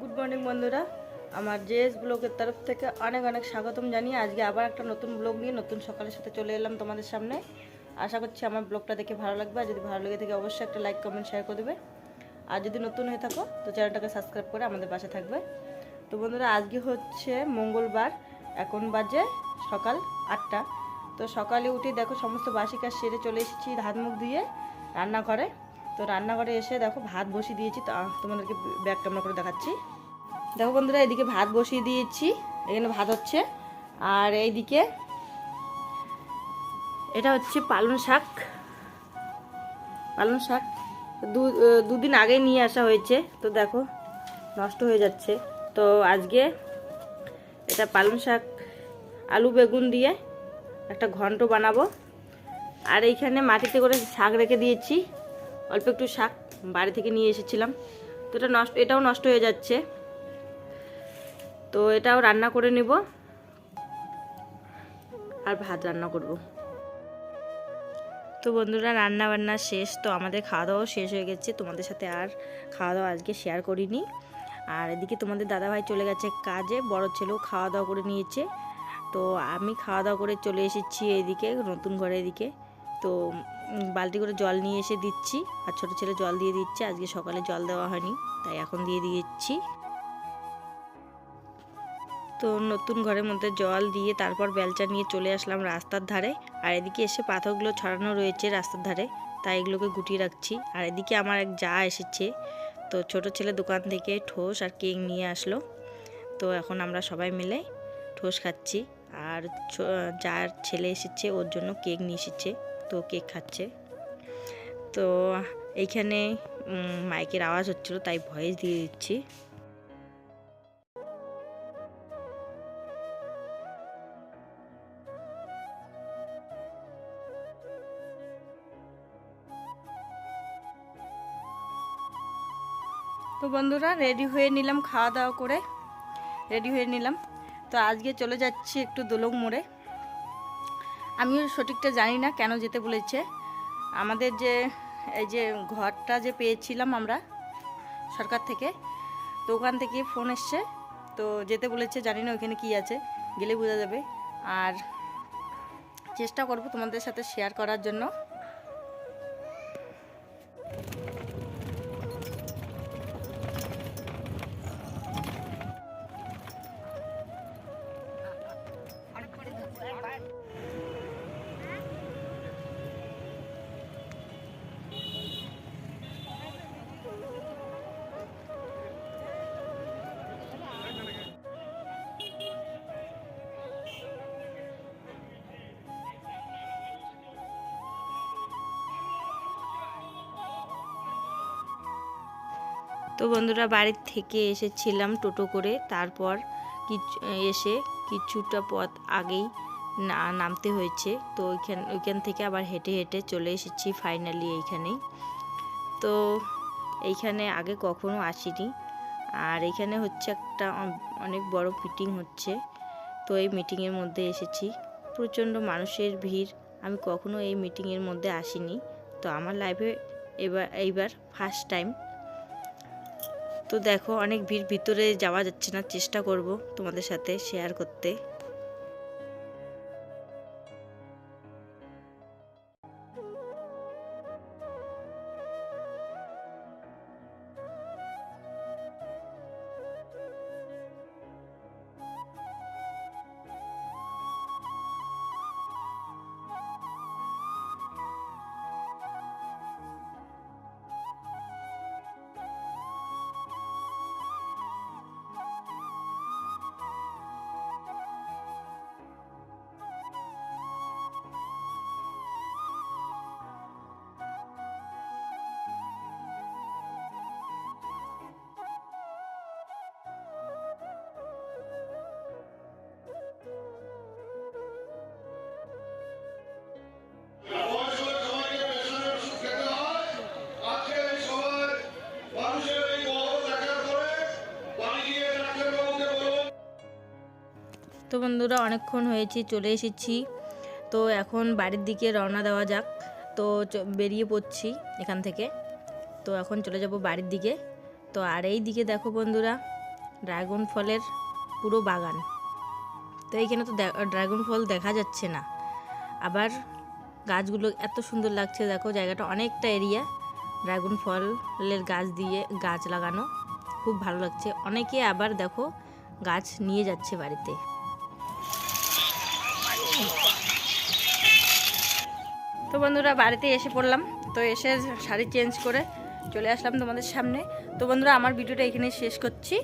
Good morning বন্ধুরা। আমার JS ব্লগের তরফ থেকে অনেক অনেক স্বাগতম জানিয়ে আজকে আবার একটা নতুন ব্লগ নিয়ে নতুন সকালের সাথে চলে এলাম তোমাদের সামনে। আশা করছি আমার ব্লগটা দেখে ভালো লাগবে, আর যদি ভালো লেগে থাকে অবশ্যই একটা লাইক কমেন্ট শেয়ার করে দেবে। আর যদি নতুন হয়ে থাকো, তো চ্যানেলটাকে সাবস্ক্রাইব করে আমাদের পাশে থাকবে। তো বন্ধুরা, আজকে হচ্ছে মঙ্গলবার, এখন বাজে সকাল আটটা। তো সকালে উঠে দেখো, সমস্ত বাসি কাজ সেরে চলে এসেছি হাত মুখ ধুয়ে রান্নাঘরে। তো রান্নাঘরে এসে দেখো ভাত বসিয়ে দিয়েছি, তো তোমাদেরকে ব্যাগ ক্যামেরা করে দেখাচ্ছি। দেখো বন্ধুরা, এদিকে ভাত বসিয়ে দিয়েছি, এখানে ভাত হচ্ছে। আর এইদিকে এটা হচ্ছে পালং শাক। পালং শাক দু দুদিন আগে নিয়ে আসা হয়েছে, তো দেখো নষ্ট হয়ে যাচ্ছে। তো আজকে এটা পালং শাক, আলু বেগুন দিয়ে একটা ঘন্ট বানাবো। আর এইখানে মাটিতে করে শাক রেখে দিয়েছি। অল্প একটু শাক বাড়ি থেকে নিয়ে এসেছিলাম। তো এটা নষ্ট, এটাও নষ্ট হয়ে যাচ্ছে। তো এটাও রান্না করে নেব। আর ভাত রান্না করব। তো বন্ধুরা রান্না বান্না শেষ। তো আমাদের খাওয়া দাওয়াও শেষ হয়ে গেছে। তোমাদের সাথে আর খাওয়া দাওয়া আজকে শেয়ার করিনি। আর এদিকে তোমাদের দাদাভাই চলে গেছে কাজে। বড় ছেলেও খাওয়া দাওয়া করে নিয়েছে। তো আমি খাওয়া দাওয়া করে চলে এসেছি এদিকে, নতুন ঘরে এদিকে। তো বালতি করে জল নিয়ে এসে দিচ্ছি। আর ছোটো ছেলে জল দিয়ে দিচ্ছে। আজকে সকালে জল দেওয়া হয়নি, তাই এখন দিয়ে দিচ্ছি তো নতুন ঘরের মধ্যে জল দিয়ে তারপর বেলচা নিয়ে চলে আসলাম রাস্তার ধারে। আর এদিকে এসে পাথরগুলো ছড়ানো রয়েছে রাস্তার ধারে, তাই এগুলোকে গুটিয়ে রাখছি। আর এদিকে আমার এক যা এসেছে, তো ছোট ছেলে দোকান থেকে ঠোস আর কেক নিয়ে আসলো। তো এখন আমরা সবাই মিলে ঠোস খাচ্ছি। আর যার ছেলে এসেছে, ওর জন্য কেক নিয়ে এসেছে। তো কেক খাচ্ছে। তো এইখানে মাইকের আওয়াজ হচ্ছিল, তাই ভয়েস দিয়ে দিচ্ছি। তো বন্ধুরা, রেডি হয়ে নিলাম খাওয়া দাওয়া করে। রেডি হয়ে নিলাম। তো আজকে চলে যাচ্ছি একটু দোলং মোড়ে। আমিও সঠিকটা জানি না কেন যেতে বলেছে। আমাদের যে, এই যে ঘরটা যে পেয়েছিলাম আমরা সরকার থেকে, তো ওখান থেকে ফোন এসছে। তো যেতে বলেছে, জানি না ওইখানে কী আছে, গেলে বোঝা যাবে। আর চেষ্টা করব তোমাদের সাথে শেয়ার করার জন্য। তো বন্ধুরা বাড়ির থেকে এসেছিলাম টোটো করে, তারপর কিছু এসে কিছুটা পথ আগেই না, নামতে হয়েছে। তো ওইখান ওইখান থেকে আবার হেঁটে হেঁটে চলে এসেছি ফাইনালি এইখানেই। তো এইখানে আগে কখনো আসিনি। আর এখানে হচ্ছে একটা অনেক বড় মিটিং হচ্ছে। তো এই মিটিংয়ের মধ্যে এসেছি। প্রচণ্ড মানুষের ভিড়। আমি কখনো এই মিটিংয়ের মধ্যে আসিনি। তো আমার লাইফে এবার, এইবার ফার্স্ট টাইম তো দেখো অনেক ভিড় ভিতরে যাওয়া যাচ্ছে না। চেষ্টা করব তোমাদের সাথে শেয়ার করতে। বন্ধুরা, অনেকক্ষণ হয়েছে, চলে এসেছি। তো এখন বাড়ির দিকে রওনা দেওয়া যাক। তো বেরিয়ে পড়ছি এখান থেকে। তো এখন চলে যাব বাড়ির দিকে। তো আর এই দিকে দেখো বন্ধুরা, ড্রাগন ফলের পুরো বাগান। তো এইখানে তো ড্রাগন ফল দেখা যাচ্ছে না। আবার গাছগুলো এত সুন্দর লাগছে, দেখো জায়গাটা অনেকটা এরিয়া। ড্রাগন ফলের গাছ দিয়ে গাছ লাগানো, খুব ভালো লাগছে। অনেকে আবার দেখো গাছ নিয়ে যাচ্ছে বাড়িতে। তো বন্ধুরা, বাড়িতে এসে পড়লাম। তো এসে শাড়ি চেঞ্জ করে চলে আসলাম তোমাদের সামনে। তো বন্ধুরা, আমার ভিডিওটা এখানে শেষ করছি।